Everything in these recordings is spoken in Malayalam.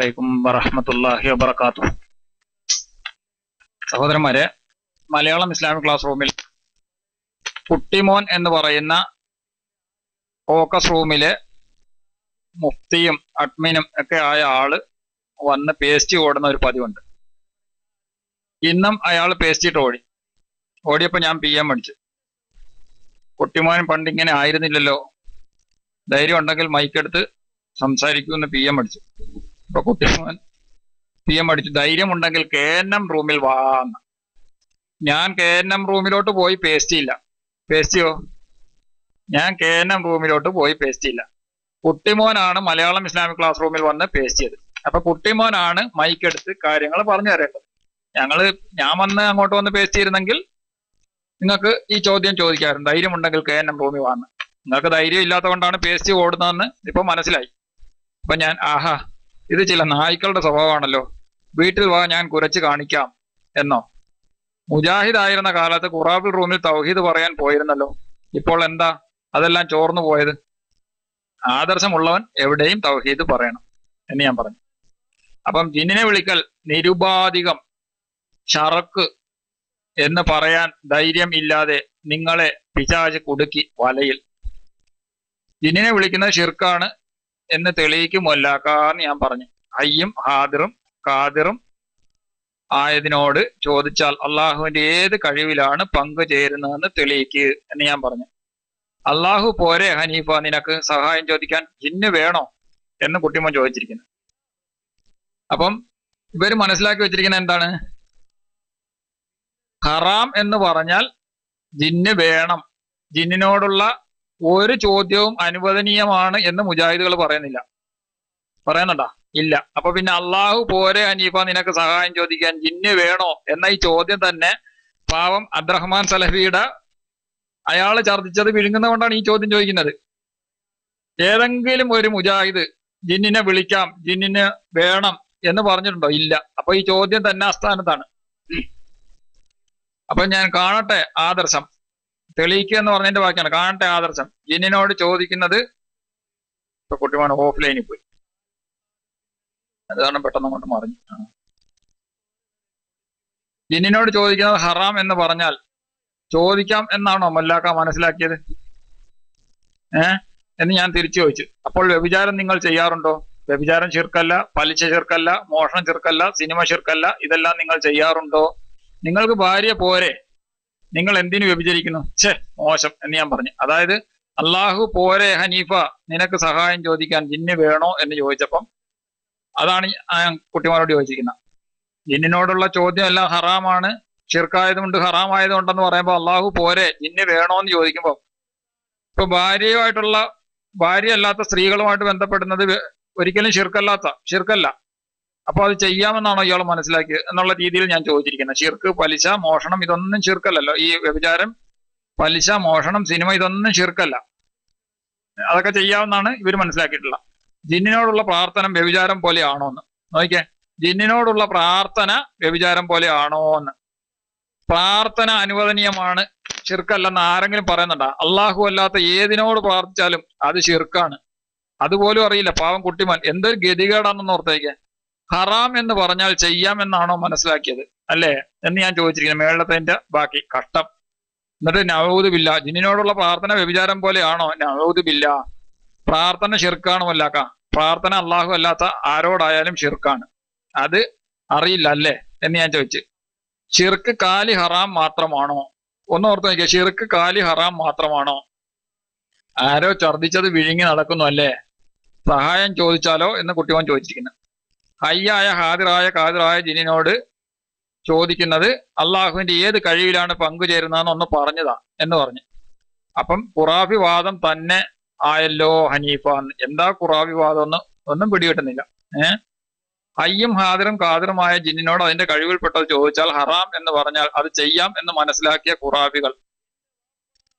അലൈക്കും വറഹമത്തല്ലാഹി വബർക്കാത്തു സഹോദരന്മാരെ മലയാളം ഇസ്ലാമിക് ക്ലാസ് റൂമിൽ കുട്ടിമോൻ എന്ന് പറയുന്ന ഫോക്കസ് റൂമിലെ മുഫ്തിയും അഡ്മിനും ഒക്കെ ആയ ആൾ വന്ന് പേസ്റ്റ് ഓടുന്ന ഒരു പതിവുണ്ട്. ഇന്നും അയാൾ പേസ്റ്റിട്ട് ഓടി. ഓടിയപ്പോൾ ഞാൻ പി എം അടിച്ചു. കുട്ടിമോൻ പണ്ടിങ്ങനെ ആയിരുന്നില്ലല്ലോ. ധൈര്യം ഉണ്ടെങ്കിൽ മൈക്കെടുത്ത് സംസാരിക്കുമെന്ന് പി എം അടിച്ചു. അപ്പൊ കുട്ടിമോൻ പി എം അടിച്ചു ധൈര്യമുണ്ടെങ്കിൽ കെ എൻ എം റൂമിൽ വാന്ന് ഞാൻ കെ എൻ എം റൂമിലോട്ട് പോയി പേസ്റ്റ് ഇല്ല. പേസ്റ്റിയോ ഞാൻ കെ എൻ എം റൂമിലോട്ട് പോയി പേസ്റ്റ് ഇല്ല. കുട്ടിമോനാണ് മലയാളം ഇസ്ലാമിക് ക്ലാസ് റൂമിൽ വന്ന് പേസ്റ്റ് ചെയ്ത് അപ്പൊ കുട്ടിമോനാണ് മൈക്ക് എടുത്ത് കാര്യങ്ങൾ പറഞ്ഞു തരേണ്ടത്. ഞങ്ങൾ ഞാൻ വന്ന് അങ്ങോട്ട് വന്ന് പേസ്റ്റ് ചെയ്തിരുന്നെങ്കിൽ നിങ്ങൾക്ക് ഈ ചോദ്യം ചോദിക്കാറുണ്ട്. ധൈര്യമുണ്ടെങ്കിൽ കെ എൻ എം റൂമിൽ വന്ന് നിങ്ങൾക്ക് ധൈര്യം ഇല്ലാത്തതുകൊണ്ടാണ് പേസ്റ്റ് ഓടുന്നതെന്ന് ഇപ്പൊ മനസ്സിലായി. അപ്പൊ ഞാൻ ആഹാ ഇത് ചില നായ്ക്കളുടെ സ്വഭാവമാണല്ലോ. വീട്ടിൽ വാ ഞാൻ കുരച്ച് കാണിക്കാം എന്നോ. മുജാഹിദ് ആയിരുന്ന കാലത്ത് ഖുറാബിൽ റൂമിൽ തൗഹീദ് പറയാൻ പോയിരുന്നല്ലോ. ഇപ്പോൾ എന്താ? അതെല്ലാം ചോർന്നു പോയത്. ആദർശമുള്ളവൻ എവിടെയും തൗഹീദ് പറയണം എന്ന് ഞാൻ പറഞ്ഞു. അപ്പം ജിന്നിനെ വിളിക്കൽ നിരുപാധികം. ചറക്ക് എന്ന് പറയാൻ ധൈര്യം ഇല്ലാതെ നിങ്ങളെ പിശാച് കുടുക്കി വലയിൽ. ജിന്നിനെ വിളിക്കുന്നത് ഷിർക്കാണ് എന്ന് കാരണം ഞാൻ പറഞ്ഞു. അയ്യും ഹാദിറും കാദിറും ആയതിനോട് ചോദിച്ചാൽ അള്ളാഹുവിന്റെ ഏത് കഴിവിലാണ് പങ്കു ചേരുന്നതെന്ന് തെളിയിക്ക് എന്ന് ഞാൻ പറഞ്ഞു. അള്ളാഹു പോരെ ഹനീഫ നിനക്ക് സഹായം ചോദിക്കാൻ ജിന്ന് വേണോ എന്ന് കുട്ടിമോൻ ചോദിച്ചിരിക്കുന്നു. അപ്പം ഇവർ മനസ്സിലാക്കി വെച്ചിരിക്കുന്ന എന്താണ്? ഹറാം എന്ന് പറഞ്ഞാൽ ജിന്ന് വേണം. ജിന്നിനോടുള്ള ഒരു ചോദ്യവും അനുവദനീയമാണ് എന്ന് മുജാഹിദുകൾ പറയുന്നില്ല. പറയുന്നുണ്ടോ? ഇല്ല. അപ്പൊ പിന്നെ അള്ളാഹു പോരെ അനീഫ നിനക്ക് സഹായം ചോദിക്കാൻ ജിന്ന് വേണോ? എന്ന ഈ ചോദ്യം തന്നെ പാവം അബ്ദുറഹ്മാൻ സലഫിയുടെ അയാൾ ഛർദിച്ചത് വിഴുങ്ങുന്നതുകൊണ്ടാണ് ഈ ചോദ്യം ചോദിക്കുന്നത്. ഏതെങ്കിലും ഒരു മുജാഹിദ് ജിന്നിനെ വിളിക്കാം ജിന്നിന് വേണം എന്ന് പറഞ്ഞിട്ടുണ്ടോ? ഇല്ല. അപ്പൊ ഈ ചോദ്യം തന്നെ അസ്ഥാനത്താണ് അപ്പൊ ഞാൻ കാണട്ടെ ആദർശം. തെളിയിക്കുക എന്ന് പറഞ്ഞതിന്റെ ബാക്കിയാണ്. കാണട്ടെ ആദർശം. ജിന്നിനോട് ചോദിക്കുന്നത് ഇപ്പൊ കുട്ടിമാൻ ഓഫ്ലൈനിൽ പോയി. അത് കാരണം പെട്ടെന്ന് അങ്ങോട്ട് മറിഞ്ഞു. ജിന്നിനോട് ചോദിക്കുന്നത് ഹറാം എന്ന് പറഞ്ഞാൽ ചോദിക്കാം എന്നാണോ മല്ലാക്ക മനസ്സിലാക്കിയത്? ഏ? എന്ന് ഞാൻ തിരിച്ചു ചോദിച്ചു. അപ്പോൾ വ്യഭിചാരം നിങ്ങൾ ചെയ്യാറുണ്ടോ? വ്യഭിചാരം ചെറുക്കല്ല പലിശ ചെറുക്കല്ല മോഷണം ചെറുക്കല്ല സിനിമ ചെറുക്കല്ല ഇതെല്ലാം നിങ്ങൾ ചെയ്യാറുണ്ടോ? നിങ്ങൾക്ക് ഭാര്യ പോരെ. നിങ്ങൾ എന്തിനു വ്യഭിചരിക്കുന്നു? ഛേ മോശം എന്ന് ഞാൻ പറഞ്ഞു. അതായത് അള്ളാഹു പോരെ ഹനീഫ നിനക്ക് സഹായം ചോദിക്കാൻ ജിന്ന് വേണോ എന്ന് ചോദിച്ചപ്പം അതാണ് കുട്ടിമാരോട് ചോദിച്ചിരിക്കുന്നത്. ജിന്നിനോടുള്ള ചോദ്യം എല്ലാം ഹറാമാണ് ഷിർക്കായതുകൊണ്ട് ഹറാമായതുകൊണ്ടെന്ന് പറയുമ്പോൾ അള്ളാഹു പോരെ ജിന്ന് വേണോ എന്ന് ചോദിക്കുമ്പോൾ ഇപ്പൊ ഭാര്യയുമായിട്ടുള്ള ഭാര്യ അല്ലാത്ത സ്ത്രീകളുമായിട്ട് ബന്ധപ്പെടുന്നത് ഒരിക്കലും ഷിർക്കല്ലാത്ത ഷിർക്കല്ല അപ്പൊ അത് ചെയ്യാമെന്നാണോ ഇയാൾ മനസ്സിലാക്കിയത് എന്നുള്ള രീതിയിൽ ഞാൻ ചോദിച്ചിരിക്കുന്നത് ഷിർക്ക് പലിശ മോഷണം ഇതൊന്നും ഷിർക്കല്ലല്ലോ ഈ വ്യഭിചാരം പലിശ മോഷണം സിനിമ ഇതൊന്നും ഷിർക്കല്ല അതൊക്കെ ചെയ്യാമെന്നാണ് ഇവർ മനസ്സിലാക്കിയിട്ടുള്ള. ജിന്നിനോടുള്ള പ്രാർത്ഥന വ്യഭിചാരം പോലെയാണോ എന്ന് നോക്കിയേ. ജിന്നിനോടുള്ള പ്രാർത്ഥന വ്യഭിചാരം പോലെയാണോ എന്ന് പ്രാർത്ഥന അനുവദനീയമാണ് ഷിർക്കല്ലെന്ന് ആരെങ്കിലും പറയുന്നുണ്ടോ? അള്ളാഹു അല്ലാത്ത ഏതിനോട് പ്രാർത്ഥിച്ചാലും അത് ഷിർക്കാണ് അതുപോലും അറിയില്ല. പാവം കുട്ടിമാൻ. എന്തൊരു ഗതികേടാണെന്ന് ഓർത്തേക്ക്. ഹറാം എന്ന് പറഞ്ഞാൽ ചെയ്യാമെന്നാണോ മനസ്സിലാക്കിയത്? അല്ലേ? എന്ന് ഞാൻ ചോദിച്ചിരിക്കുന്നത് മേളത്തിന്റെ ബാക്കി കഷ്ടം എന്നിട്ട് നവൂതുബില്ല ജിന്നിനോടുള്ള പ്രാർത്ഥന വ്യഭിചാരം പോലെയാണോ? നവൂതുബില്ല പ്രാർത്ഥന ഷിർക്കാണ് മല്ലാക്ക പ്രാർത്ഥന അള്ളാഹു അല്ലാത്ത ആരോടായാലും ഷിർക്കാണ് അത് അറിയില്ല അല്ലേ? എന്ന് ഞാൻ ചോദിച്ചു. ഷിർക്ക് കാലി ഹറാം മാത്രമാണോ? ഒന്ന് ഓർത്ത് നോക്കിയ. ഷിർക്ക് കാലി ഹറാം മാത്രമാണോ? ആരോ ഛർദിച്ചത് വിഴുങ്ങി നടക്കുന്നു അല്ലേ? സഹായം ചോദിച്ചാലോ എന്ന് കുട്ടിയോൻ ചോദിച്ചിരിക്കുന്നു. ഹയ്യായ ഹാദിറായ കാതിറായ ജിനിനോട് ചോദിക്കുന്നത് അള്ളാഹുവിന്റെ ഏത് കഴിവിലാണ് പങ്കുചേരുന്നതെന്ന് ഒന്ന് പറഞ്ഞതാ എന്ന് പറഞ്ഞു. അപ്പം ഖുറാഫി വാദം തന്നെ ആയല്ലോ ഹനീഫ. എന്താ ഖുറാഫി വാദം ഒന്ന് ഒന്നും പിടികിട്ടുന്നില്ല. ഏഹ് ഹയ്യും ഹാദിറും കാതിറുമായ ജിന്നിനോട് അതിന്റെ കഴിവിൽപ്പെട്ടത് ചോദിച്ചാൽ ഹറാം എന്ന് പറഞ്ഞാൽ അത് ചെയ്യാം എന്ന് മനസ്സിലാക്കിയ ഖുറാഫികൾ.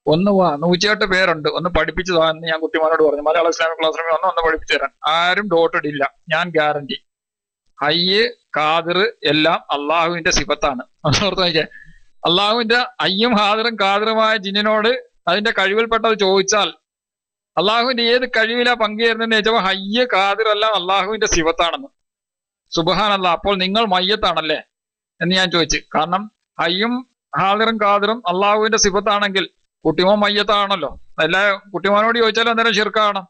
ഒന്ന് വാ നൂറ്റിയെട്ട് പേരുണ്ട്. ഒന്ന് പഠിപ്പിച്ചു എന്ന് ഞാൻ കുട്ടിമാരോട് പറഞ്ഞു. മലയാള ഇസ്ലാമിക് ക്ലാസ് റൂമിൽ ഒന്ന് ഒന്ന് പഠിപ്പിച്ചു തരാൻ. ആരും ഡോട്ട് ഞാൻ ഗ്യാരണ്ടി. ഹയ്യ് കാതിർ എല്ലാം അള്ളാഹുവിന്റെ സിഫത്താണ്. ഓർത്ത് നോക്കിയേ. അള്ളാഹുവിന്റെ അയ്യും ഹാദിറും കാതിറുമായ ജിന്നിനോട് അതിന്റെ കഴിവിൽപ്പെട്ടത് ചോദിച്ചാൽ അള്ളാഹുവിന്റെ ഏത് കഴിവിലാ പങ്കുചേരുന്നതെന്ന് ചോദിച്ചപ്പോൾ ഹയ്യ് കാതിർ എല്ലാം അള്ളാഹുവിന്റെ സിഫത്താണെന്ന്. സുബഹാനല്ല അപ്പോൾ നിങ്ങൾ മയ്യത്താണല്ലേ എന്ന് ഞാൻ ചോദിച്ചു. കാരണം ഹയ്യും ഹാദിറും ഖാദിറും അള്ളാഹുവിന്റെ സിഫത്താണെങ്കിൽ കുട്ടിമോൻ മയ്യത്താണല്ലോ. എല്ലാ കുട്ടിമോനോട് ചോദിച്ചാലും അന്നേരം ഷിർക്കാണ്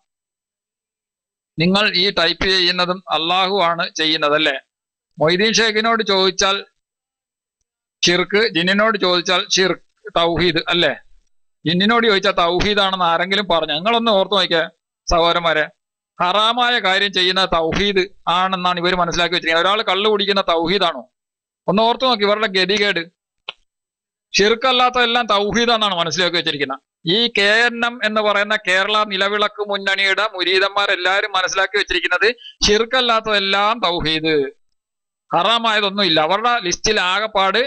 നിങ്ങൾ ഈ ടൈപ്പ് ചെയ്യുന്നതും അള്ളാഹു ആണ് ചെയ്യുന്നത് അല്ലേ മൊയ്തീൻ ഷേഖിനോട് ചോദിച്ചാൽ ഷിർക്ക് ജിന്നിനോട് ചോദിച്ചാൽ ഷിർക്ക് തൗഹീദ് അല്ലേ? ജിന്നിനോട് ചോദിച്ചാൽ തൗഹീദ് ആണെന്ന് ആരെങ്കിലും പറഞ്ഞു? നിങ്ങളൊന്ന് ഓർത്തു നോക്കിയേ സഹോദരന്മാരെ. ഹറാമായ കാര്യം ചെയ്യുന്ന തൗഹീദ് ആണെന്നാണ് ഇവർ മനസ്സിലാക്കി വെച്ചിരിക്കുന്നത്. ഒരാൾ കള്ളു കുടിക്കുന്ന തൗഹീദാണോ? ഒന്ന് ഓർത്തു നോക്കി ഇവരുടെ ഗതികേട്. ഷിർക്കല്ലാത്ത എല്ലാം തൗഹീദാണെന്നാണ് മനസ്സിലാക്കി വെച്ചിരിക്കുന്നത്. ഈ കെ എൻ എം എന്ന് പറയുന്ന കേരള നിലവിളക്ക് മുന്നണിയുടെ മുരീതന്മാരെല്ലാരും മനസ്സിലാക്കി വെച്ചിരിക്കുന്നത് ഷിർക്കല്ലാത്തതെല്ലാം തൗഹീദ്. ഹറാമായതൊന്നും ഇല്ല. അവരുടെ ലിസ്റ്റിൽ ആകെപ്പാട്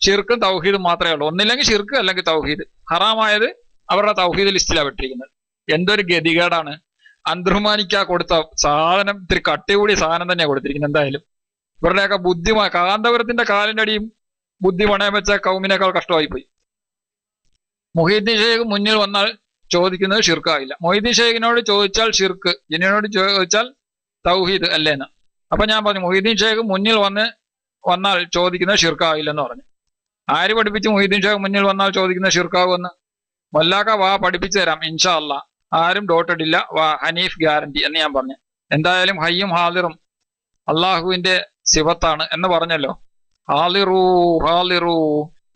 ഷിർക്കും തൗഹീദും മാത്രമേ ഉള്ളൂ. ഒന്നില്ലെങ്കിൽ ഷിർക്ക് അല്ലെങ്കിൽ തൗഹീദ്. ഹറാമായത് അവരുടെ തൗഹീദ് ലിസ്റ്റിലാണ് വിട്ടിരിക്കുന്നത് എന്തൊരു ഗതികേടാണ്. അന്തർമാനിക്ക കൊടുത്ത സാധനം ഇത്തിരി കട്ടി കൂടിയ സാധനം തന്നെയാണ് കൊടുത്തിരിക്കുന്നത് എന്തായാലും. ഇവരുടെയൊക്കെ ബുദ്ധിമാ കാന്തപുരത്തിന്റെ കാലിന്റെ അടിയും ബുദ്ധി പണയം വെച്ച കൗമിനേക്കാൾ കഷ്ടമായി പോയി മൊഹീദ്ദീൻ ഷേഖ് മുന്നിൽ വന്നാൽ ചോദിക്കുന്നത് ഷിർക്കായില്ല മൊഹീദ്ദീൻ ഷെയ്ഖിനോട് ചോദിച്ചാൽ ഷിർക്ക് ജിന്നിനോട് ചോദിച്ചാൽ തൗഹീദ് അല്ലേന്ന്. അപ്പൊ ഞാൻ പറഞ്ഞു മൊഹീദ്ദീൻ ഷേഖ് മുന്നിൽ വന്ന് വന്നാൽ ചോദിക്കുന്നത് ഷിർക്കാവില്ലെന്ന് പറഞ്ഞു. ആര് പഠിപ്പിച്ച് മൊഹീദ്ദീൻ ഷേഖ് മുന്നിൽ വന്നാൽ ചോദിക്കുന്നത് ഷിർക്കാവുമെന്ന് മൊല്ലാക്ക വാ പഠിപ്പിച്ചു തരാം ഇൻഷാ അല്ല ആരും ഡോട്ടിടില്ല വാ ഹനീഫ് ഗ്യാരണ്ടി എന്ന് ഞാൻ പറഞ്ഞു. എന്തായാലും ഹയ്യും ഹാദിറും അള്ളാഹുവിന്റെ സിവത്താണ് എന്ന് പറഞ്ഞല്ലോ. ഹാലിറൂ ഹാലിറു.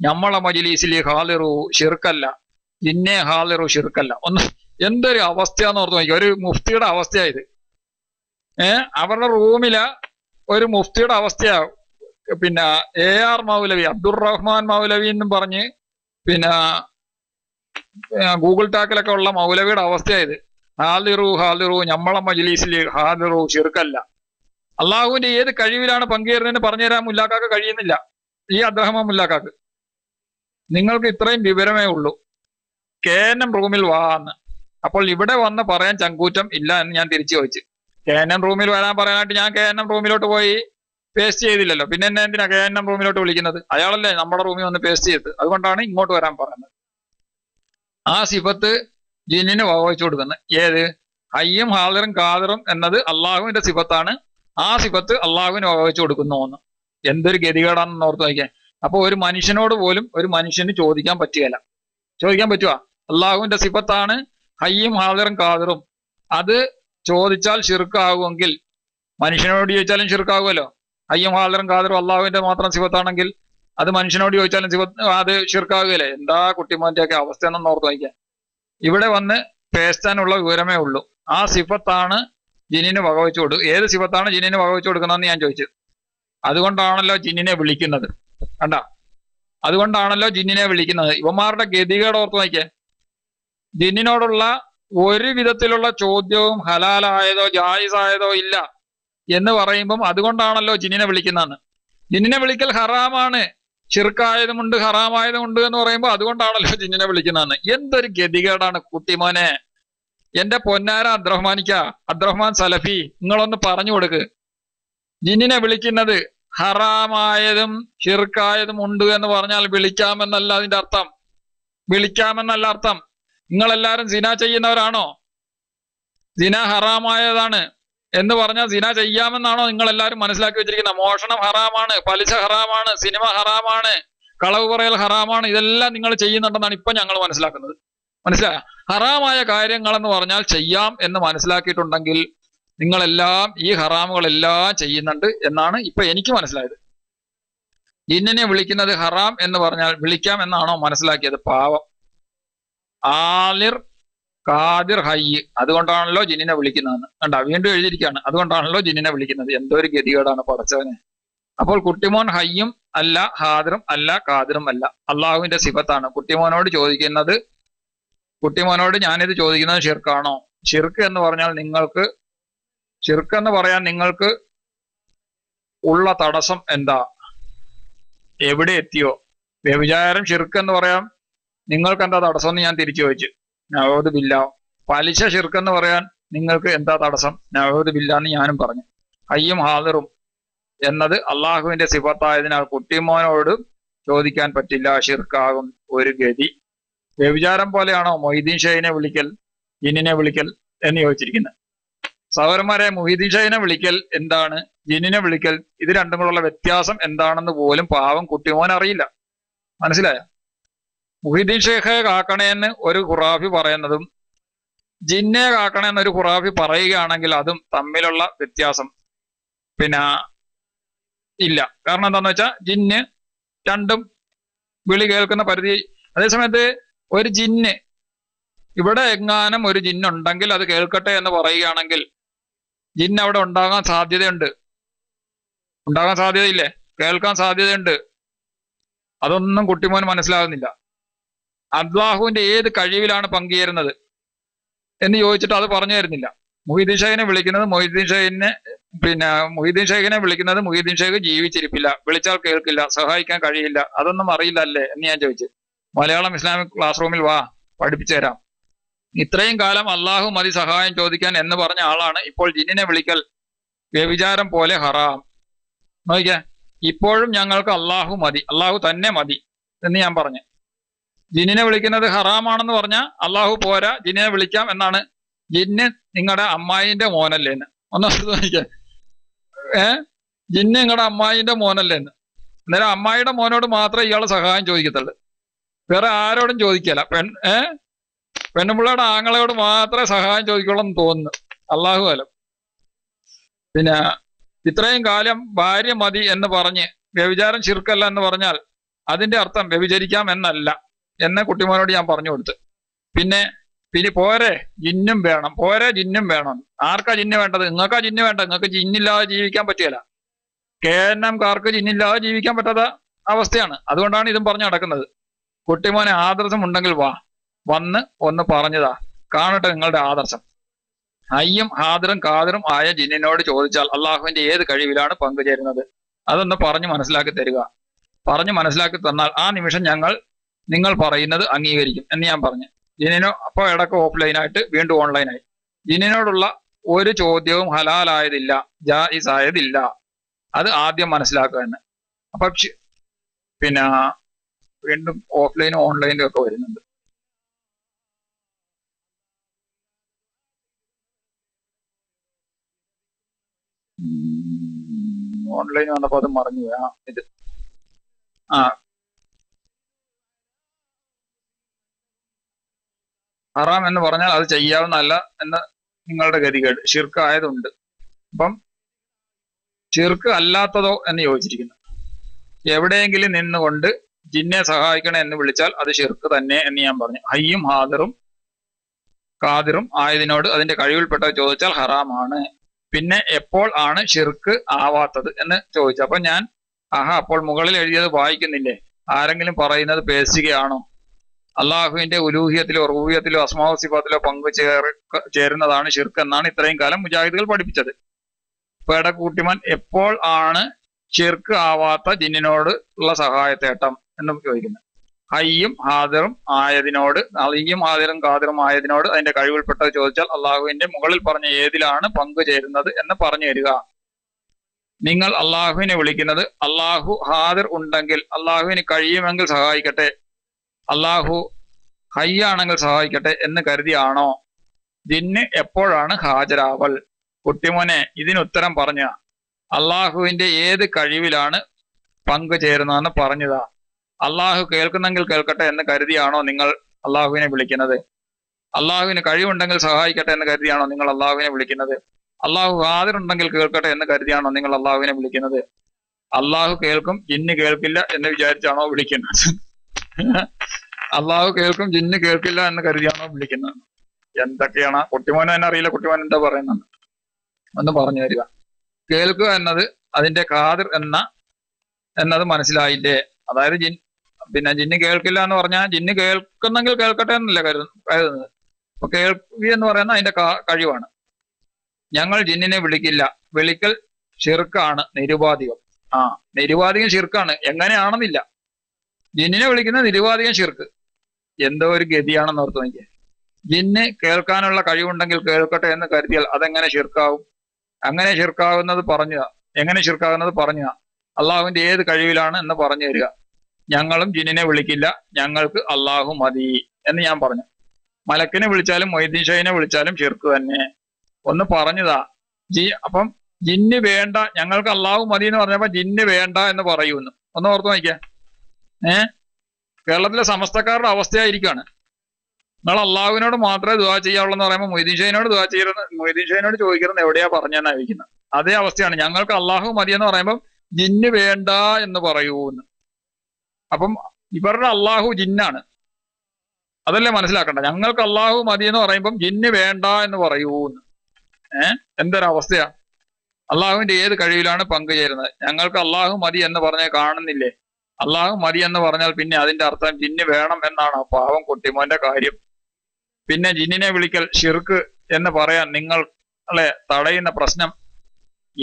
ഞമ്മളെ മജിലീസിൽ ഹാലിറു ഷിർക്കല്ല ഇന്നേ ഹാലിറു ഷിർക്കല്ല ഒന്ന് എന്തൊരു അവസ്ഥയാന്ന് ഓർത്ത് നോക്കി ഒരു മുഫ്തിയുടെ അവസ്ഥയായത്. ഏർ അവരുടെ റൂമിൽ ഒരു മുഫ്തിയുടെ അവസ്ഥയാ. പിന്നെ എ ആർ മൗലവി അബ്ദുറഹ്മാൻ മൗലവി എന്നും പറഞ്ഞ് പിന്നെ ഗൂഗിൾ ടാക്കിലൊക്കെ ഉള്ള മൗലവിയുടെ അവസ്ഥയായത്. ഹാലിറു ഹാലിറു ഞമ്മളെ മജിലീസിൽ ഹാലിറു ഷിർക്കല്ല അള്ളാഹുവിന്റെ ഏത് കഴിവിലാണ് പങ്കുചേരുന്നതെന്ന് പറഞ്ഞുതരാൻ മുല്ലാക്കാക്ക് കഴിയുന്നില്ല. ഈ അബ്രഹ്മ മുല്ലാക്കാക്ക്. നിങ്ങൾക്ക് ഇത്രയും വിവരമേ ഉള്ളൂ. കെ എൻ എം റൂമിൽ വാ എന്ന്. അപ്പോൾ ഇവിടെ വന്ന് പറയാൻ ചങ്കൂറ്റം ഇല്ല എന്ന് ഞാൻ തിരിച്ചു ചോദിച്ചു. കെ എൻ എം റൂമിൽ വരാൻ പറയാനായിട്ട് ഞാൻ കെ എൻ എം റൂമിലോട്ട് പോയി പേസ്റ്റ് ചെയ്തില്ലല്ലോ. പിന്നെ എന്നെ എന്തിനാ കെ എൻ എം റൂമിലോട്ട് വിളിക്കുന്നത്? അയാളല്ലേ നമ്മുടെ റൂമിൽ വന്ന് പേസ്റ്റ് ചെയ്ത്. അതുകൊണ്ടാണ് ഇങ്ങോട്ട് വരാൻ പറയുന്നത് ആ സിഫത്ത് ജിന്നിന് വകവച്ചു കൊടുക്കുന്നത്. ഏത്? ഹയ്യും ഹാദറും കാദറും എന്നത് അള്ളാഹുവിന്റെ സിഫത്താണ്. ആ സിഫത്ത് അള്ളാഹുവിന് വകവച്ചു കൊടുക്കുന്നു എന്ന്. എന്തൊരു ഗതികേടാണെന്ന് ഓർത്ത് നോക്കിയാൽ അപ്പൊ ഒരു മനുഷ്യനോട് പോലും ഒരു മനുഷ്യന് ചോദിക്കാൻ പറ്റുകയില്ല. ചോദിക്കാൻ പറ്റുക അള്ളാഹുവിന്റെ സിഫത്താണ് ഹയ്യും ഹാദറും കാദറും അത് ചോദിച്ചാൽ ഷിർക്കാകുമെങ്കിൽ മനുഷ്യനോട് ചോദിച്ചാലും ഷിർക്കാകുമല്ലോ ഹയ്യും ഹാദറും കാദറും അള്ളാഹുവിന്റെ മാത്രം സിഫത്താണെങ്കിൽ അത് മനുഷ്യനോട് ചോദിച്ചാലും സിഫത്ത് അത് ഷിർക്കാകുകയല്ലേ എന്താ കുട്ടിമാന്റെ ഒക്കെ അവസ്ഥ എന്നൊന്ന് ഓർത്ത് വയ്ക്കാൻ ഇവിടെ വന്ന് പേസ്റ്റാനുള്ള വിവരമേ ഉള്ളൂ. ആ സിഫത്താണ് ജിന്നിന് വകവെച്ചു കൊടുക്കുക ഏത് സിഫത്താണ് ജിന്നിന് വകവെച്ചു കൊടുക്കുന്നതെന്ന് ഞാൻ ചോദിച്ചത് അതുകൊണ്ടാണല്ലോ ജിന്നിനെ വിളിക്കുന്നത്. കണ്ട. അതുകൊണ്ടാണല്ലോ ജിന്നിനെ വിളിക്കുന്നത്. ഇവന്മാരുടെ ഗതികേട് ഓർത്ത് നോക്കിയേ. ജിന്നിനോടുള്ള ഒരു വിധത്തിലുള്ള ചോദ്യവും ഹലാലായതോ ജായിസായതോ ഇല്ല എന്ന് പറയുമ്പം അതുകൊണ്ടാണല്ലോ ജിന്നിനെ വിളിക്കുന്നതെന്ന്. ജിന്നിനെ വിളിക്കൽ ഹറാമാണ്. ചെറുക്കായതുമുണ്ട് ഹറാമായതുമുണ്ട് എന്ന് പറയുമ്പോൾ അതുകൊണ്ടാണല്ലോ ജിന്നിനെ വിളിക്കുന്നതെന്ന്. എന്തൊരു ഗതികേടാണ് കുട്ടിമോനെ. എന്റെ പൊന്നാര അബ്ദുറഹ്മാനിക്ക. അബ്ദുറഹ്മാൻ സലഫി നിങ്ങളൊന്ന് പറഞ്ഞു കൊടുക്ക്. ജിന്നിനെ വിളിക്കുന്നത് ഹറാമായതും ഷിർക്കായതും ഉണ്ട് എന്ന് പറഞ്ഞാൽ വിളിക്കാമെന്നല്ല അതിന്റെ അർത്ഥം. വിളിക്കാമെന്നല്ല അർത്ഥം. നിങ്ങളെല്ലാരും സിന ചെയ്യുന്നവരാണോ? സിന ഹറാമായതാണ് എന്ന് പറഞ്ഞാൽ സിന ചെയ്യാമെന്നാണോ നിങ്ങൾ എല്ലാവരും മനസ്സിലാക്കി വെച്ചിരിക്കുന്നത്? മോഷണം ഹറാമാണ് പലിശ ഹറാമാണ് സിനിമ ഹറാമാണ് കളവ് പറയൽ ഹറാമാണ്. ഇതെല്ലാം നിങ്ങൾ ചെയ്യുന്നുണ്ടെന്നാണ് ഇപ്പൊ ഞങ്ങൾ മനസ്സിലാക്കുന്നത്. മനസ്സിലായ? ഹറാമായ കാര്യങ്ങൾ എന്ന് പറഞ്ഞാൽ ചെയ്യാം എന്ന് മനസ്സിലാക്കിയിട്ടുണ്ടെങ്കിൽ നിങ്ങളെല്ലാം ഈ ഹറാമുകളെല്ലാം ചെയ്യുന്നുണ്ട് എന്നാണ് ഇപ്പൊ എനിക്ക് മനസ്സിലായത്. ജിന്നിനെ വിളിക്കുന്നത് ഹറാം എന്ന് പറഞ്ഞാൽ വിളിക്കാം എന്നാണോ മനസ്സിലാക്കിയത്? പാവം. ആലിർ കാതിർ ഹയ്യ് അതുകൊണ്ടാണല്ലോ ജിന്നിനെ വിളിക്കുന്നതെന്ന്. കണ്ട വീണ്ടും എഴുതിയിരിക്കുകയാണ്. അതുകൊണ്ടാണല്ലോ ജിന്നിനെ വിളിക്കുന്നത്. എന്തോ ഒരു ഗതികേടാണ് പടച്ചവന്. അപ്പോൾ കുട്ടിമോൻ ഹയ്യും അല്ല ഹാദിറും അല്ല കാതിറും അല്ല. അള്ളാഹുവിന്റെ സിഫത്താണ്. കുട്ടിമോനോട് ചോദിക്കുന്നത് കുട്ടിമോനോട് ഞാനിത് ചോദിക്കുന്നത് ഷിർക്കാണോ? ഷിർക്ക് എന്ന് പറഞ്ഞാൽ നിങ്ങൾക്ക് ഷിർക്ക് എന്ന് പറയാൻ നിങ്ങൾക്ക് ഉള്ള തടസ്സം എന്താ? എവിടെ എത്തിയോ? വ്യഭിചാരം ചെറുക്കെന്ന് പറയാം നിങ്ങൾക്ക് എന്താ തടസ്സം എന്ന് ഞാൻ തിരിച്ചു ചോദിച്ചു. നവോദ് ബില്ല. പലിശ ചെറുക്കെന്ന് പറയാൻ നിങ്ങൾക്ക് എന്താ തടസ്സം? നവോദ് ബില്ല എന്ന് ഞാനും പറഞ്ഞു. ഹയ്യും ഹാദറും എന്നത് അള്ളാഹുവിന്റെ സിഫത്തായതിനാൽ കുട്ടിമോനോട് ചോദിക്കാൻ പറ്റില്ല. ഷിർക്കാകും ഒരു ഗതി. വ്യഭിചാരം പോലെയാണോ മൊയ്തീൻ ഷെയ്നെ വിളിക്കൽ ജിന്നിനെ വിളിക്കൽ എന്ന് ചോദിച്ചിരിക്കുന്നത്. സഹോദരന്മാരെ മുഹിദീ ഷാഹിനെ വിളിക്കൽ എന്താണ്? ജിനിനെ വിളിക്കൽ ഇത് രണ്ടും വ്യത്യാസം എന്താണെന്ന് പോലും പാവം കുട്ടിമോൻ അറിയില്ല. മനസ്സിലായ? മുഹിദ്ദീൻ ഷേഖയെ കാക്കണേന്ന് ഒരു ഖുറാഫി പറയുന്നതും ജിന്നെ കാക്കണേന്ന് ഒരു ഖുറാഫി പറയുകയാണെങ്കിൽ അതും തമ്മിലുള്ള വ്യത്യാസം പിന്നെ ഇല്ല. കാരണം എന്താന്ന് വെച്ചാൽ ജിന്ന് രണ്ടും വിളി കേൾക്കുന്ന പരിധി അതേസമയത്ത് ഒരു ജിന്ന് ഇവിടെ എങ്ങാനും ഒരു ജിന്നുണ്ടെങ്കിൽ അത് കേൾക്കട്ടെ എന്ന് പറയുകയാണെങ്കിൽ ജിന്ന് അവിടെ ഉണ്ടാകാൻ സാധ്യതയുണ്ട്. ഉണ്ടാകാൻ സാധ്യതയില്ലേ? കേൾക്കാൻ സാധ്യതയുണ്ട്. അതൊന്നും കുട്ടിമോൻ മനസ്സിലാകുന്നില്ല. അദ്വാഹുവിന്റെ ഏത് കഴിവിലാണ് പങ്കുചേരുന്നത് എന്ന് ചോദിച്ചിട്ട് അത് പറഞ്ഞു തരുന്നില്ല. മുഹിദ്ദീൻ ഷേഖിനെ വിളിക്കുന്നത് മൊഹീദ്ദീൻ ഷേഖിനെ പിന്നെ മുഹിദ്ദീൻ ഷേഖിനെ വിളിക്കുന്നത് മുഹിദ്ദീൻ ഷേഖ് ജീവിച്ചിരിപ്പില്ല. വിളിച്ചാൽ കേൾക്കില്ല സഹായിക്കാൻ കഴിയില്ല. അതൊന്നും അറിയില്ല അല്ലേ എന്ന് ഞാൻ ചോദിച്ചു. മലയാളം ഇസ്ലാമിക് ക്ലാസ് റൂമിൽ വാ പഠിപ്പിച്ചു തരാം. ഇത്രയും കാലം അള്ളാഹു മതി സഹായം ചോദിക്കാൻ എന്ന് പറഞ്ഞ ആളാണ്. ഇപ്പോൾ ജിന്നിനെ വിളിക്കൽ വ്യവിചാരം പോലെ ഹറാം. നോക്കിയാ ഇപ്പോഴും ഞങ്ങൾക്ക് അള്ളാഹു മതി അള്ളാഹു തന്നെ മതി എന്ന് ഞാൻ പറഞ്ഞു. ജിന്നിനെ വിളിക്കുന്നത് ഹറാമാണെന്ന് പറഞ്ഞാൽ അള്ളാഹു പോരാ ജിന്നിനെ വിളിക്കാം എന്നാണ് ജിന്ന് നിങ്ങളുടെ അമ്മായിന്റെ മോനല്ലേന്ന്. ഒന്ന് നോക്കിയാ ഏ? ജിന്ന് നിങ്ങളുടെ അമ്മായിന്റെ മോനല്ലേന്ന്. അന്നേരം അമ്മായിയുടെ മോനോട് മാത്രമേ ഇയാളെ സഹായം ചോദിക്കത്തുള്ളൂ. വേറെ ആരോടും ചോദിക്കല. പെൺ ഏ? പെണ്ണുപിള്ളയുടെ ആങ്ങളയോട് മാത്രമേ സഹായം ചോദിക്കുള്ളൂ എന്ന് തോന്നുന്നു. അള്ളാഹു അലം. പിന്നെ ഇത്രയും കാലം ഭാര്യ മതി എന്ന് പറഞ്ഞ് വ്യഭിചാരം ശിർക്കല്ല എന്ന് പറഞ്ഞാൽ അതിന്റെ അർത്ഥം വ്യഭിചരിക്കാം എന്നല്ല. എന്ന് കുട്ടിമോനോട് ഞാൻ പറഞ്ഞു കൊടുത്തു. പിന്നെ പിന്നെ പോരെ ജിന്നും വേണം. പോരെ ജിന്നും വേണം. ആർക്കാ ജിന്ന് വേണ്ടത്? നിങ്ങൾക്കാ ജിന്ന് വേണ്ട നിങ്ങൾക്ക് ജിന്നില്ലാതെ ജീവിക്കാൻ പറ്റിയല്ല കെ എൻ ജിന്നില്ലാതെ ജീവിക്കാൻ പറ്റാത്ത അവസ്ഥയാണ്. അതുകൊണ്ടാണ് ഇതും പറഞ്ഞു നടക്കുന്നത്. കുട്ടിമോനെ ആദർശം ഉണ്ടെങ്കിൽ വാ. വന്ന് ഒന്ന് പറഞ്ഞതാ. കാണട്ടെ നിങ്ങളുടെ ആദർശം. അയ്യം ഹാദറും കാദറും ആയ ജിന്നിനോട് ചോദിച്ചാൽ അള്ളാഹുവിന്റെ ഏത് കഴിവിലാണ് പങ്കുചേരുന്നത്? അതൊന്ന് പറഞ്ഞു മനസ്സിലാക്കി തരിക. പറഞ്ഞു മനസ്സിലാക്കി തന്നാൽ ആ നിമിഷം ഞങ്ങൾ നിങ്ങൾ പറയുന്നത് അംഗീകരിക്കും എന്ന് ഞാൻ പറഞ്ഞു. ജിനിനോ അപ്പോൾ ഇടയ്ക്ക് ഓഫ്ലൈനായിട്ട് വീണ്ടും ഓൺലൈനായി ജിനിനോടുള്ള ഒരു ചോദ്യവും ഹലാലായതില്ല ജായിസ് ആയതില്ല അത് ആദ്യം മനസ്സിലാക്കുക എന്ന്. അപ്പൊ പിന്നെ വീണ്ടും ഓഫ്ലൈനും ഓൺലൈനും ഒക്കെ വരുന്നുണ്ട്. ഓൺലൈൻ വന്നപ്പോ അത് മറിഞ്ഞു ആ ഇത്. ആ. ഹറാം എന്ന് പറഞ്ഞാൽ അത് ചെയ്യാവുന്നതല്ല എന്ന് നിങ്ങളുടെ ഗതികേട്. ഷിർക്ക് ആയതുണ്ട് അപ്പം ഷിർക്ക് അല്ലാത്തതോ എന്ന് ചോദിച്ചിരിക്കുന്നു എവിടെയെങ്കിലും നിന്നുകൊണ്ട് ജിന്നെ സഹായിക്കണേ എന്ന് വിളിച്ചാൽ അത് ഷിർക്ക് തന്നെ എന്ന് ഞാൻ പറഞ്ഞു. ഹയ്യും ഹാദറും കാതിറും ആയതിനോട് അതിന്റെ കഴിവിൽപ്പെട്ടത് ചോദിച്ചാൽ ഹറാമാണ്. പിന്നെ എപ്പോൾ ആണ് ഷിർക്ക് ആവാത്തത് എന്ന് ചോദിച്ചു. അപ്പൊ ഞാൻ ആഹാ അപ്പോൾ മുകളിൽ എഴുതിയത് വായിക്കുന്നില്ലേ? ആരെങ്കിലും പറയുന്നത് പേശുകയാണോ? അള്ളാഹുവിന്റെ ഉലൂഹിയത്തിലോ റൂഹിയത്തിലോ അസ്മാവസിഫത്തിലോ പങ്കു ചേർ ചേരുന്നതാണ് ഷിർക്ക് എന്നാണ് ഇത്രയും കാലം മുജാഹിദുകൾ പഠിപ്പിച്ചത്. പേടക്കൂട്ടിമാൻ എപ്പോൾ ആണ് ഷിർക്ക് ആവാത്ത ജിന്നിനോട് ഉള്ള സഹായത്തേട്ടം എന്ന് ചോദിക്കുന്നത് ഹയ്യും ഹാദിറും ആയതിനോട് ഹയ്യും ഹാദിറും കാദിറും ആയതിനോട് അതിന്റെ കഴിവിൽപ്പെട്ടത് ചോദിച്ചാൽ അള്ളാഹുവിന്റെ മുകളിൽ പറഞ്ഞ ഏതിലാണ് പങ്കു ചേരുന്നത് എന്ന് പറഞ്ഞു തരിക. നിങ്ങൾ അള്ളാഹുവിനെ വിളിക്കുന്നത് അള്ളാഹു ഹാദിർ ഉണ്ടെങ്കിൽ അള്ളാഹുവിന് കഴിയുമെങ്കിൽ സഹായിക്കട്ടെ. അള്ളാഹു ഹയ്യാണെങ്കിൽ സഹായിക്കട്ടെ എന്ന് കരുതിയാണോ? ജിന്ന് എപ്പോഴാണ് ഹാജരാവൽ? കുട്ടിമോനെ ഇതിന് ഉത്തരം പറഞ്ഞ അള്ളാഹുവിന്റെ ഏത് കഴിവിലാണ് പങ്കു ചേരുന്നതെന്ന് പറഞ്ഞതാ അള്ളാഹു കേൾക്കുന്നെങ്കിൽ കേൾക്കട്ടെ എന്ന് കരുതിയാണോ നിങ്ങൾ അള്ളാഹുവിനെ വിളിക്കുന്നത്? അള്ളാഹുവിന് കഴിവുണ്ടെങ്കിൽ സഹായിക്കട്ടെ എന്ന് കരുതിയാണോ നിങ്ങൾ അള്ളാഹുവിനെ വിളിക്കുന്നത്? അള്ളാഹു ഹാദിറുണ്ടെങ്കിൽ കേൾക്കട്ടെ എന്ന് കരുതിയാണോ നിങ്ങൾ അള്ളാഹുവിനെ വിളിക്കുന്നത്? അള്ളാഹു കേൾക്കും ജിന്ന് കേൾക്കില്ല എന്ന് വിചാരിച്ചാണോ വിളിക്കുന്നത്? അള്ളാഹു കേൾക്കും ജിന്ന് കേൾക്കില്ല എന്ന് കരുതിയാണോ വിളിക്കുന്നത്? എന്തൊക്കെയാണ്? കുട്ടിമോനെ തന്നെ അറിയില്ല കുട്ടിമോൻ എന്താ പറയുന്നത്? ഒന്ന് പറഞ്ഞു തരിക. കേൾക്കുക എന്നത് അതിന്റെ കാതിർ എന്ന എന്നത് മനസ്സിലായില്ലേ? അതായത് ജിൻ പിന്നെ ജിന്ന് കേൾക്കില്ല എന്ന് പറഞ്ഞാൽ ജിന്ന് കേൾക്കുന്നെങ്കിൽ കേൾക്കട്ടെ എന്നല്ല കരുതുന്നത് കരുതുന്നത്. അപ്പൊ കേൾക്കുക എന്ന് പറയുന്നത് അതിന്റെ കഴിവാണ്. ഞങ്ങൾ ജിന്നിനെ വിളിക്കില്ല. വിളിക്കൽ ചെറുക്കാണ് നിരുപാധികം. ആ നിരുപാധികം ചെറുക്കാണ് എങ്ങനെയാണെന്നില്ല. ജിന്നിനെ വിളിക്കുന്ന നിരുപാധികം ചെറുക്ക് എന്തോ ഒരു ഗതിയാണെന്ന് ഓർത്ത് നോക്കിയേ. ജിന്ന് കേൾക്കാനുള്ള കഴിവുണ്ടെങ്കിൽ കേൾക്കട്ടെ എന്ന് കരുതിയാൽ അതെങ്ങനെ ചെറുക്കാവും അങ്ങനെ ചെറുക്കാവുന്നത് പറഞ്ഞു എങ്ങനെ ചെറുക്കാവുന്നത് പറഞ്ഞു അള്ളാഹുവിന്റെ ഏത് കഴിവിലാണ് എന്ന് പറഞ്ഞു തരിക. ഞങ്ങളും ജിന്നിനെ വിളിക്കില്ല. ഞങ്ങൾക്ക് അള്ളാഹു മതി എന്ന് ഞാൻ പറഞ്ഞു. മലക്കിനെ വിളിച്ചാലും മൊയ്തീൻ ഷൈനെ വിളിച്ചാലും ഷിർക്ക് തന്നെ. ഒന്ന് പറഞ്ഞതാ. ജി അപ്പം ജിന്ന് വേണ്ട ഞങ്ങൾക്ക് അള്ളാഹു മതി എന്ന് പറഞ്ഞപ്പോ ജിന്ന് വേണ്ട എന്ന് പറയുന്നു. ഒന്ന് ഓർത്ത് നോക്കിയേ. ഏ? കേരളത്തിലെ സമസ്തക്കാരുടെ അവസ്ഥയായിരിക്കാണ്. നിങ്ങൾ അള്ളാഹുവിനോട് മാത്രമേ ദുവാ ചെയ്യാവുള്ളൂ എന്ന് പറയുമ്പോൾ മൊയ്തീൻ ഷൈനോട് ദുവാ ചെയ്യുന്നത് മൊയ്തീൻ ഷൈനോട് ചോദിക്കുന്നത് എവിടെയാ പറഞ്ഞെന്നാ ചോദിക്കുന്നത് അതേ അവസ്ഥയാണ്. ഞങ്ങൾക്ക് അള്ളാഹു മതി എന്ന് പറയുമ്പോൾ ജിന്ന് വേണ്ട എന്ന് പറയൂന്ന്. അപ്പം ഇവരുടെ അള്ളാഹു ജിന്നാണ്. അതല്ലേ മനസ്സിലാക്കണ്ട. ഞങ്ങൾക്ക് അള്ളാഹു മതി എന്ന് പറയുമ്പം ജിന്ന് വേണ്ട എന്ന് പറയൂന്ന് ഏഹ് എന്തൊരവസ്ഥയാ? അള്ളാഹുവിന്റെ ഏത് കഴിവിലാണ് പങ്കുചേരുന്നത്? ഞങ്ങൾക്ക് അള്ളാഹു മതി എന്ന് പറഞ്ഞ കാണുന്നില്ലേ? അള്ളാഹു മതി എന്ന് പറഞ്ഞാൽ പിന്നെ അതിന്റെ അർത്ഥം ജിന്ന് വേണം എന്നാണ് ആ പാവം കുട്ടിമോന്റെ കാര്യം. പിന്നെ ജിന്നിനെ വിളിക്കൽ ഷിർക്ക് എന്ന് പറയാൻ നിങ്ങളെ തടയുന്ന പ്രശ്നം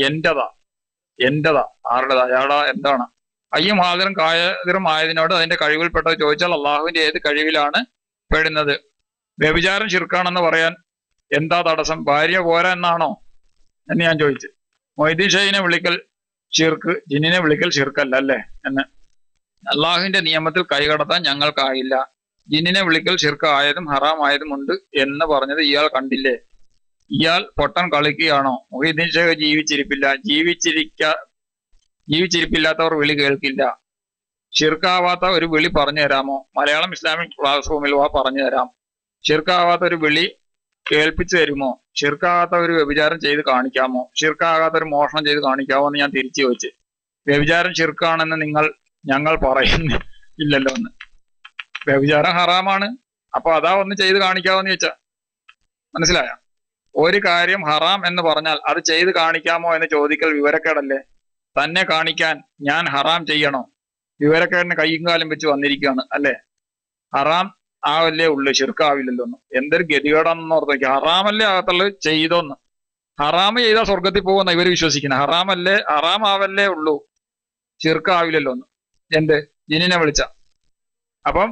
എന്റതാ. എന്റതാ. ആരുടേതാ? അയാളാ എന്താണ്? അയ്യും ഹാദിറും കായതിറും ആയതിനോട് അതിന്റെ കഴിവിൽപ്പെട്ടത് ചോദിച്ചാൽ അള്ളാഹുവിന്റെ ഏത് കഴിവിലാണ് പെടുന്നത്? വ്യഭിചാരം ചുരുക്കാണെന്ന് പറയാൻ എന്താ തടസ്സം? ഭാര്യ പോരാ എന്നാണോ? എന്ന് ഞാൻ ചോദിച്ചു. മൊയ്തീൻ ഷെയ്നെ വിളിക്കൽ ചിർക്ക് ജിന്നിനെ വിളിക്കൽ ചിർക്കല്ല അല്ലേ? എന്ന്. അള്ളാഹുവിന്റെ നിയമത്തിൽ കൈകടത്താൻ ഞങ്ങൾക്കായില്ല. ജിന്നിനെ വിളിക്കൽ ചിർക്ക് ആയതും ഹറാമായതും ഉണ്ട് എന്ന് പറഞ്ഞത് ഇയാൾ കണ്ടില്ലേ? ഇയാൾ പൊട്ടൻ കളിക്കുകയാണോ? മൊഹീദ്ദീൻ ഷേഖ് ജീവിച്ചിരിപ്പില്ല. ജീവിച്ചിരിക്ക ജീവിച്ചിരിപ്പില്ലാത്തവർ വിളി കേൾക്കില്ല. ഷിർക്കാവാത്ത ഒരു വിളി പറഞ്ഞു തരാമോ? മലയാളം ഇസ്ലാമിക് ക്ലാസ് റൂമിൽ വാ പറഞ്ഞു തരാം. ഷിർക്കാവാത്ത ഒരു വിളി കേൾപ്പിച്ചു തരുമോ? ഷിർക്കാകാത്ത ഒരു വ്യഭിചാരം ചെയ്ത് കാണിക്കാമോ? ഷിർക്കാകാത്ത ഒരു മോഷണം ചെയ്ത് കാണിക്കാമോ എന്ന് ഞാൻ തിരിച്ചു ചോദിച്ചു വ്യഭിചാരം ഷിർക്കാണെന്ന് നിങ്ങൾ ഞങ്ങൾ പറയുന്നു ഇല്ലല്ലോ എന്ന്. വ്യഭിചാരം ഹറാമാണ്. അപ്പൊ അതാ ഒന്ന് ചെയ്ത് കാണിക്കാമോന്ന് ചോദിച്ചാ. മനസ്സിലായ? ഒരു കാര്യം ഹറാം എന്ന് പറഞ്ഞാൽ അത് ചെയ്ത് കാണിക്കാമോ എന്ന് ചോദിക്കൽ വിവരക്കേടല്ലേ? തന്നെ കാണിക്കാൻ ഞാൻ ഹറാം ചെയ്യണോ? വിവരക്കാരന് കൈയും കാലം വെച്ച് വന്നിരിക്കുകയാണ് അല്ലെ? ഹറാം ആവല്ലേ ഉള്ളു ശിർക്കാവില്ലല്ലോ ഒന്ന് എന്തൊരു ഗതികേടാണെന്ന് ഓർത്തേക്ക് ഹറാമല്ലേ അകത്തുള്ളത് ചെയ്തോന്ന്. ഹറാമ് ചെയ്താൽ സ്വർഗത്തിൽ പോകുന്ന ഇവർ വിശ്വസിക്കുന്നത് ഹറാമല്ലേ ഹറാം ആവല്ലേ ഉള്ളൂ ചെറുക്കാവില്ലല്ലോ ഒന്ന് എന്ത്? ജിനിനെ വിളിച്ച. അപ്പം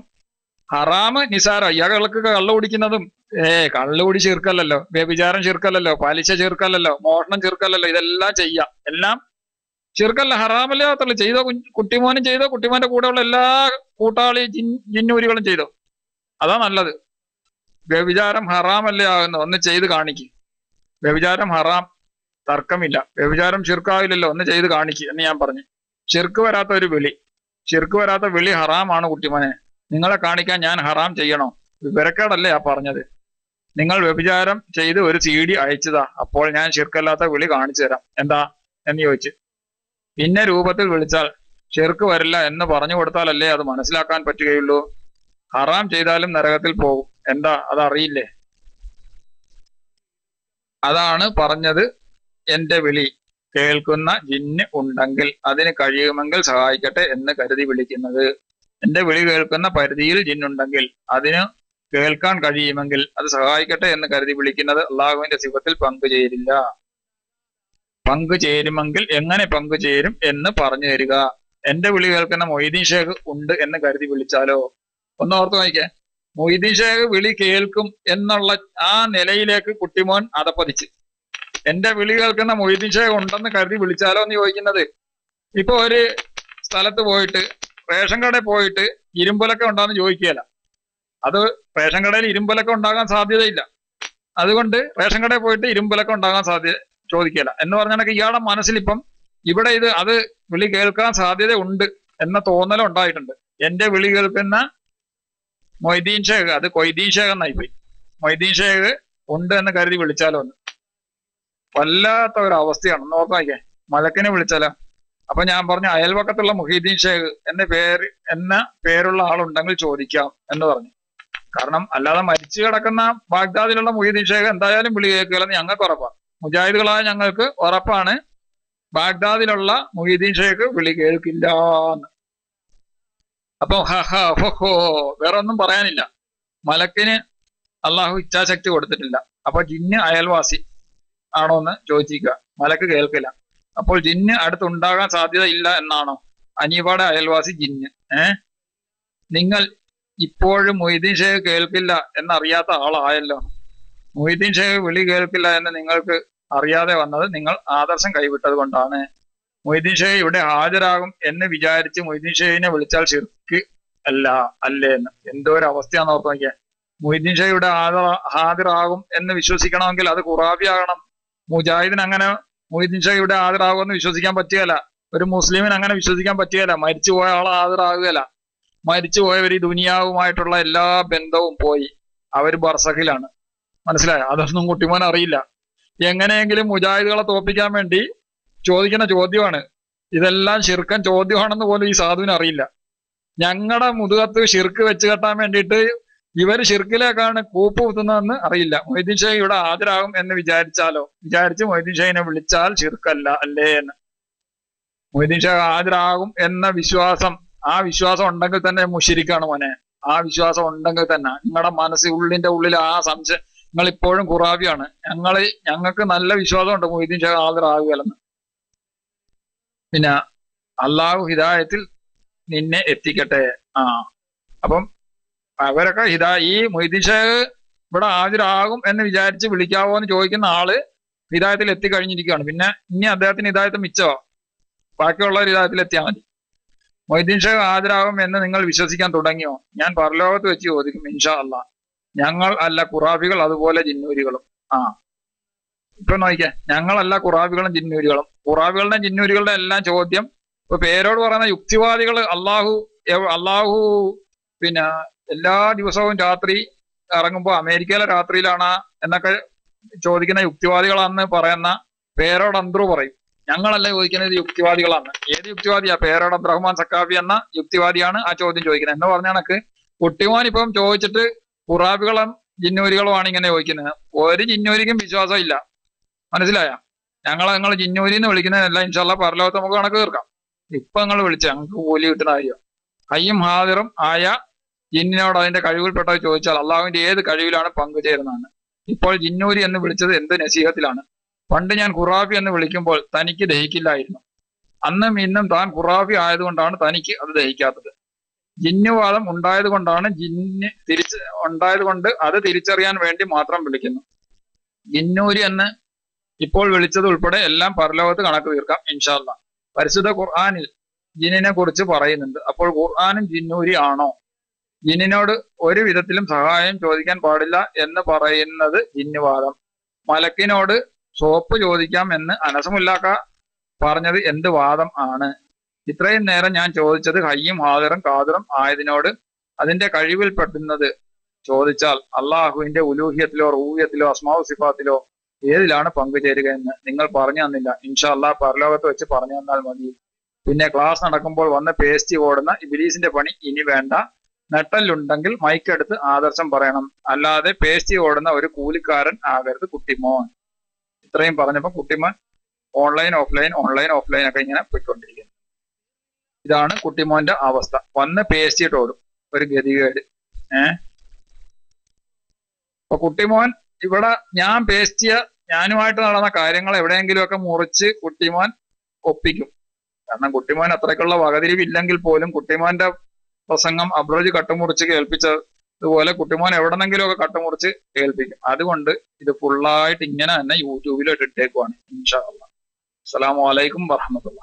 ഹറാമ് നിസാര. ഇയാൾക്ക് കള്ളു കുടിക്കുന്നതും ഏ കള്ളു കുടി ചീർക്കല്ലല്ലോ വ്യഭിചാരം ചെറുക്കല്ലല്ലോ. പലിശ ചെറുക്കല്ലല്ലോ. മോഷണം ചെറുക്കല്ലല്ലോ. ഇതെല്ലാം ചെയ്യാം. എല്ലാം ചീർക്കല്ല ഹറാമല്ലേ ആകത്തുള്ളൂ ചെയ്തോ കുട്ടിമോനും ചെയ്തോ കുട്ടിമോന്റെ കൂടെയുള്ള എല്ലാ കൂട്ടാളി ജിന്നൂരികളും ചെയ്തോ. അതാ നല്ലത്. വ്യഭിചാരം ഹറാമല്ലേ ആകുന്നു ഒന്ന് ചെയ്ത് കാണിക്ക്. വ്യഭിചാരം ഹറാം തർക്കമില്ല. വ്യഭിചാരം ചെറുക്കാവില്ലല്ലോ ഒന്ന് ചെയ്ത് കാണിക്ക് എന്ന് ഞാൻ പറഞ്ഞു. ചെറുക്ക് വരാത്ത ഒരു വിളി. ചെറുക്ക് വരാത്ത വിളി ഹറാമാണ് കുട്ടിമോനെ. നിങ്ങളെ കാണിക്കാൻ ഞാൻ ഹറാം ചെയ്യണോ? വിവരക്കേടല്ലേ ആ പറഞ്ഞത്. നിങ്ങൾ വ്യഭിചാരം ചെയ്ത് ഒരു സി ഡി അയച്ചതാ. അപ്പോൾ ഞാൻ ചെറുക്കല്ലാത്ത വിളി കാണിച്ചു തരാം. എന്താ? എന്ന് ചോദിച്ചു. പിന്നെ രൂപത്തിൽ വിളിച്ചാൽ ചെറുക്ക് വരില്ല എന്ന് പറഞ്ഞു കൊടുത്താലല്ലേ അത് മനസ്സിലാക്കാൻ പറ്റുകയുള്ളൂ. ഹറാം ചെയ്താലും നരകത്തിൽ പോകും. എന്താ? അതറിയില്ലേ അതാണ് പറഞ്ഞത് എന്റെ വിളി. കേൾക്കുന്ന ജിന്ന് ഉണ്ടെങ്കിൽ അതിന് കഴിയുമെങ്കിൽ സഹായിക്കട്ടെ എന്ന് കരുതി വിളിക്കുന്നത്. എന്റെ വിളി കേൾക്കുന്ന പരിധിയിൽ ജിന്നുണ്ടെങ്കിൽ അതിന് കേൾക്കാൻ കഴിയുമെങ്കിൽ അത് സഹായിക്കട്ടെ എന്ന് കരുതി വിളിക്കുന്നത് അള്ളാഹുവിന്റെ സിഫത്തിൽ പങ്കുചേരില്ല പങ്കുചേരുമെങ്കിൽ എങ്ങനെ പങ്കുചേരും എന്ന് പറഞ്ഞു തരിക. എന്റെ വിളി കേൾക്കുന്ന മൊയ്തീൻ ഷേഖ് ഉണ്ട് എന്ന് കരുതി വിളിച്ചാലോ? ഒന്ന് ഓർത്ത് നോക്കിക്കേ മൊയ്തീൻ ഷേഖ് വിളി കേൾക്കും എന്നുള്ള ആ നിലയിലേക്ക് കുട്ടിമോൻ അതപ്പതിച്ച് എന്റെ വിളി കേൾക്കുന്ന മൊയ്തീൻ ഷേഖ് ഉണ്ടെന്ന് കരുതി വിളിച്ചാലോ എന്ന് ചോദിക്കുന്നത്? ഇപ്പൊ ഒരു സ്ഥലത്ത് പോയിട്ട് റേഷൻ കടയിൽ പോയിട്ട് ഇരുമ്പലൊക്കെ ഉണ്ടാന്ന് ചോദിക്കുകയല്ല. അത് റേഷൻ കടയിൽ ഇരുമ്പലൊക്കെ ഉണ്ടാകാൻ സാധ്യതയില്ല. അതുകൊണ്ട് റേഷൻ കടയിൽ പോയിട്ട് ഇരുമ്പലൊക്കെ ഉണ്ടാകാൻ സാധ്യത ചോദിക്കുകയല്ല എന്ന് പറഞ്ഞാൽ ഇയാളുടെ മനസ്സിൽ ഇപ്പം ഇവിടെ ഇത് അത് വിളി കേൾക്കാൻ സാധ്യത ഉണ്ട് എന്ന തോന്നൽ ഉണ്ടായിട്ടുണ്ട്. എന്റെ വിളി കേൾക്കുന്ന മൊയ്തീൻ ഷേഖ് അത് കൊയ്തീൻ ഷേഖ് എന്നായി പോയി. മൊയ്തീൻ ഷേഖ് ഉണ്ട് എന്ന് കരുതി വിളിച്ചാലോ ഒന്ന് വല്ലാത്ത ഒരു അവസ്ഥയാണ്. ഒന്ന് ഓർത്ത് നോക്കിയേ മലക്കിനെ വിളിച്ചാലോ? അപ്പൊ ഞാൻ പറഞ്ഞു അയൽവക്കത്തുള്ള മുഹീദ്ദീൻ ഷേഖ് എന്ന പേര് എന്ന പേരുള്ള ആളുണ്ടെങ്കിൽ ചോദിക്കാം എന്ന് പറഞ്ഞു. കാരണം അല്ലാതെ മരിച്ചു കിടക്കുന്ന ബാഗ്ദാദിലുള്ള മുഹീദ്ദീൻ ഷേഖ് എന്തായാലും വിളി കേൾക്കില്ലെന്ന് ഞങ്ങൾക്ക് ഉറപ്പാണ്. മുജാഹിദുകളായ ഞങ്ങൾക്ക് ഉറപ്പാണ്. ബാഗ്ദാദിലുള്ള മുഹീദീൻ ഷേഖ് വിളി കേൾക്കില്ല എന്ന്. അപ്പൊ ഹ വേറെ ഒന്നും പറയാനില്ല. മലക്കിന് അള്ളാഹു ഇച്ഛാശക്തി കൊടുത്തിട്ടില്ല. അപ്പൊ ജിന്ന് അയൽവാസി ആണോ എന്ന് ചോദിച്ചിരിക്കുക മലക്ക് കേൾക്കില്ല. അപ്പോൾ ജിന്ന് അടുത്തുണ്ടാകാൻ സാധ്യത ഇല്ല എന്നാണോ? അനീബയുടെ അയൽവാസി ജിന്ന്. ഏ? നിങ്ങൾ ഇപ്പോഴും മൊയ്തീൻ ഷേഖ് കേൾക്കില്ല എന്നറിയാത്ത ആളായല്ലോ. മൊയ്തീൻ ഷേഖ് വിളി കേൾക്കില്ല എന്ന് നിങ്ങൾക്ക് അറിയാതെ വന്നത് നിങ്ങൾ ആദർശം കൈവിട്ടത് കൊണ്ടാണ്. മൊയ്തീൻ ഷേഖ് ഇവിടെ ഹാജരാകും എന്ന് വിചാരിച്ച് മൊയ്തീൻ ഷേഖിനെ വിളിച്ചാൽ ശിർക്ക് അല്ല അല്ലേ എന്ന്. എന്തോ ഒരു അവസ്ഥയാണ് ഓർത്ത് നോക്കിയാൽ മൊയ്തീൻ ഷേഖ് ഇവിടെ ഹാജരാകും എന്ന് വിശ്വസിക്കണമെങ്കിൽ അത് ഖുറാബി ആകണം മുജാഹിദിന് അങ്ങനെ മൊയ്തീൻ ഷാ ഇവിടെ ഹാജരാകും എന്ന് വിശ്വസിക്കാൻ പറ്റുകയല്ല. ഒരു മുസ്ലിമിന് അങ്ങനെ വിശ്വസിക്കാൻ പറ്റുകയില്ല. മരിച്ചുപോയ ആൾ ഹാജരാകുകയല്ല. മരിച്ചുപോയവർ ഈ ദുനിയാവുമായിട്ടുള്ള എല്ലാ ബന്ധവും പോയി. അവർ ബർസഖിലാണ്. മനസ്സിലായോ? അതൊന്നും കുട്ടിമോൻ അറിയില്ല. എങ്ങനെയെങ്കിലും മുജാഹിദുകളെ തോപ്പിക്കാൻ വേണ്ടി ചോദിക്കുന്ന ചോദ്യമാണ്. ഇതെല്ലാം ശിർക്കൻ ചോദ്യമാണെന്ന് പോലും ഈ സാധുവിന് അറിയില്ല. ഞങ്ങളുടെ മുതുകത്ത് ഷിർക്ക് വെച്ച് കെട്ടാൻ വേണ്ടിയിട്ട് ഇവർ ഷിർക്കിലേക്കാണ് കൂപ്പ് കുത്തുന്നതെന്ന് അറിയില്ല. മൊയ്തീൻ ഷെയ് ഇവിടെ ഹാജരാകും എന്ന് വിചാരിച്ചാലോ? വിചാരിച്ച് മൊയ്തീൻ ഷെയ്നെ വിളിച്ചാൽ ഷിർക്കല്ല അല്ലേ എന്ന്. മൊയ്തീൻ ഷെയ് ഹാജരാകും എന്ന വിശ്വാസം ആ വിശ്വാസം ഉണ്ടെങ്കിൽ തന്നെ മുഷിരിക്കാണ് മോനെ. ആ വിശ്വാസം ഉണ്ടെങ്കിൽ തന്നെ. നിങ്ങളുടെ മനസ്സിൽ ഉള്ളിന്റെ ഉള്ളിൽ ആ സംശയം നിങ്ങൾ ഇപ്പോഴും കുറാവിയാണ് ഞങ്ങൾ ഞങ്ങൾക്ക് നല്ല വിശ്വാസമുണ്ട് മൊയ്തീൻ ഷാ ഹാജരാകുകയല്ലെന്ന് പിന്നെ അള്ളാഹു ഹിദായത്തിൽ നിന്നെ എത്തിക്കട്ടെ. ആ. അപ്പം അവരൊക്കെ ഹിദാ ഈ മൊയ്തീൻ ഷാഹ് ഇവിടെ ഹാജരാകും എന്ന് വിചാരിച്ച് വിളിക്കാവോ എന്ന് ചോദിക്കുന്ന ആൾ ഹിദായത്തിൽ എത്തിക്കഴിഞ്ഞിരിക്കുകയാണ്. പിന്നെ ഇനി അദ്ദേഹത്തിന് ഹിദായത്ത് മിച്ചോ? ബാക്കിയുള്ളവർ ഹിദായത്തിൽ എത്തിയാൽ മതി. മൊയ്തീൻ ഷാഹ് ഹാജരാകും എന്ന് നിങ്ങൾ വിശ്വസിക്കാൻ തുടങ്ങിയോ? ഞാൻ പരലോകത്ത് വെച്ച് ചോദിക്കും ഇൻഷാ അല്ലാ ഞങ്ങൾ അല്ല കുറാഫികൾ അതുപോലെ ജിന്നൂരികളും. ആ. ഇപ്പൊ നോക്കിക്കേ ഞങ്ങളല്ല കുറാവികളും ജിന്നൂരികളും. ഖുറാബികളുടെ ജിന്നൂരികളുടെ എല്ലാം ചോദ്യം ഇപ്പൊ പേരോട് പറയുന്ന യുക്തിവാദികൾ അള്ളാഹു അള്ളാഹു പിന്നെ എല്ലാ ദിവസവും രാത്രി ഇറങ്ങുമ്പോൾ അമേരിക്കയിലെ രാത്രിയിലാണ് എന്നൊക്കെ ചോദിക്കുന്ന യുക്തിവാദികളാണെന്ന് പറയുന്ന പേരോട് അന്ത്രു പറയും. ഞങ്ങളല്ല ചോദിക്കുന്നത് യുക്തിവാദികളാണ് ഏത് യുക്തിവാദിയാ? പേരോട് അബ്ദുറഹ്മാൻ സക്കാഫി എന്ന യുക്തിവാദിയാണ് ആ ചോദ്യം ചോദിക്കുന്നത്. എന്ന് പറഞ്ഞ കണക്ക് കുട്ടിമോൻ ഇപ്പം ചോദിച്ചിട്ട് ഖുറാബികളും ജിന്നൂരികളുമാണ് ഇങ്ങനെ ചോദിക്കുന്നത്. ഒരു ജിന്നൂരിക്കും വിശ്വാസം ഇല്ല. മനസ്സിലായ? ഞങ്ങൾ നിങ്ങൾ ജിന്നൂരി എന്ന് വിളിക്കുന്നതല്ല ഇൻഷാല്ല പരലോകത്ത് നമുക്ക് കണക്ക് തീർക്കാം. ഇപ്പൊ നിങ്ങൾ വിളിച്ച ഞങ്ങൾക്ക് കൂലി കിട്ടുന്ന കാര്യം. കയ്യും ഹാദിറും ആയ ജിന്നിനോട് അതിന്റെ കഴിവിൽപ്പെട്ടത് ചോദിച്ചാൽ അള്ളാഹുവിന്റെ ഏത് കഴിവിലാണ് പങ്കുചേരുന്നതാണ് ഇപ്പോൾ ജിന്നൂരി എന്ന് വിളിച്ചത് എന്ത് നസീഹത്തിലാണ്? പണ്ട് ഞാൻ ഖുറാഫി എന്ന് വിളിക്കുമ്പോൾ തനിക്ക് ദഹിക്കില്ലായിരുന്നു. അന്നും ഇന്നും താൻ ഖുറാഫി ആയതുകൊണ്ടാണ് തനിക്ക് അത് ദഹിക്കാത്തത്. ജിന്നുവാദം ഉണ്ടായത് കൊണ്ടാണ് ജിന്ന് തിരിച്ച് ഉണ്ടായത് കൊണ്ട് അത് തിരിച്ചറിയാൻ വേണ്ടി മാത്രം വിളിക്കുന്നു. ജിന്നൂരി എന്ന് ഇപ്പോൾ വിളിച്ചത് ഉൾപ്പെടെ എല്ലാം പരലോകത്ത് കണക്ക് തീർക്കാം ഇൻഷാല്ല പരിശുദ്ധ ഖുർആാനിൽ ജിന്നിനെ കുറിച്ച് പറയുന്നുണ്ട്. അപ്പോൾ ഖുർആാനും ജിന്നൂരി ആണോ? ജിന്നിനോട് ഒരു വിധത്തിലും സഹായം ചോദിക്കാൻ പാടില്ല എന്ന് പറയുന്നത് ജിന്നുവാദം. മലക്കിനോട് സോപ്പ് ചോദിക്കാം എന്ന് അനസമുല്ലാക്ക പറഞ്ഞത് എന്ത് വാദം ആണ്? ഇത്രയും നേരം ഞാൻ ചോദിച്ചത് ഹയ്യും ഹാദിറും കാതിറും ആയതിനോട് അതിന്റെ കഴിവിൽ പെട്ടുന്നത് ചോദിച്ചാൽ അള്ളാഹുവിന്റെ ഉലൂഹ്യത്തിലോ റൂഹ്യത്തിലോ അസ്മാവ് സിഫാത്തിലോ ഏതിലാണ് പങ്കുചേരുക എന്ന് നിങ്ങൾ പറഞ്ഞു തന്നില്ല. ഇൻഷാ അള്ളാഹ് പരലോകത്ത് വെച്ച് പറഞ്ഞു തന്നാൽ മതി. പിന്നെ ക്ലാസ് നടക്കുമ്പോൾ വന്ന് പേസ്റ്റ് ഓടുന്ന ഇബിലീസിന്റെ പണി ഇനി വേണ്ട. നെട്ടലുണ്ടെങ്കിൽ മൈക്കെടുത്ത് ആദർശം പറയണം. അല്ലാതെ പേസ്റ്റ് ഓടുന്ന ഒരു കൂലിക്കാരൻ ആകരുത് കുട്ടിമോൻ. ഇത്രയും പറഞ്ഞപ്പോൾ Kuttimon online offline online offline ഒക്കെ ഇങ്ങനെ പോയിക്കൊണ്ടിരിക്കുന്നു. ഇതാണ് കുട്ടിമോന്റെ അവസ്ഥ. വന്ന് പേസ്റ്റ് ഇട്ട് ഓടും. ഒരു ഗതികേട്. ഏഹ് അപ്പൊ കുട്ടിമോൻ ഇവിടെ ഞാൻ പേസ്റ്റ് ചെയ്യ ഞാനുമായിട്ട് നടന്ന കാര്യങ്ങൾ എവിടെയെങ്കിലുമൊക്കെ മുറിച്ച് കുട്ടിമോൻ ഒപ്പിക്കും. കാരണം കുട്ടിമോൻ അത്രയ്ക്കുള്ള വകതിരിവില്ലെങ്കിൽ പോലും കുട്ടിമോന്റെ പ്രസംഗം അബ്രോജ് കട്ടുമുറിച്ച് കേൾപ്പിച്ച ഇതുപോലെ കുട്ടിമോൻ എവിടെന്നെങ്കിലുമൊക്കെ കട്ടുമുറിച്ച് കേൾപ്പിക്കും. അതുകൊണ്ട് ഇത് ഫുള്ളായിട്ട് ഇങ്ങനെ തന്നെ യൂട്യൂബിൽ ഇട്ടേക്കുവാണ് ഇൻഷാ അള്ളാഹ് വലൈക്കും വറഹമത്തുള്ള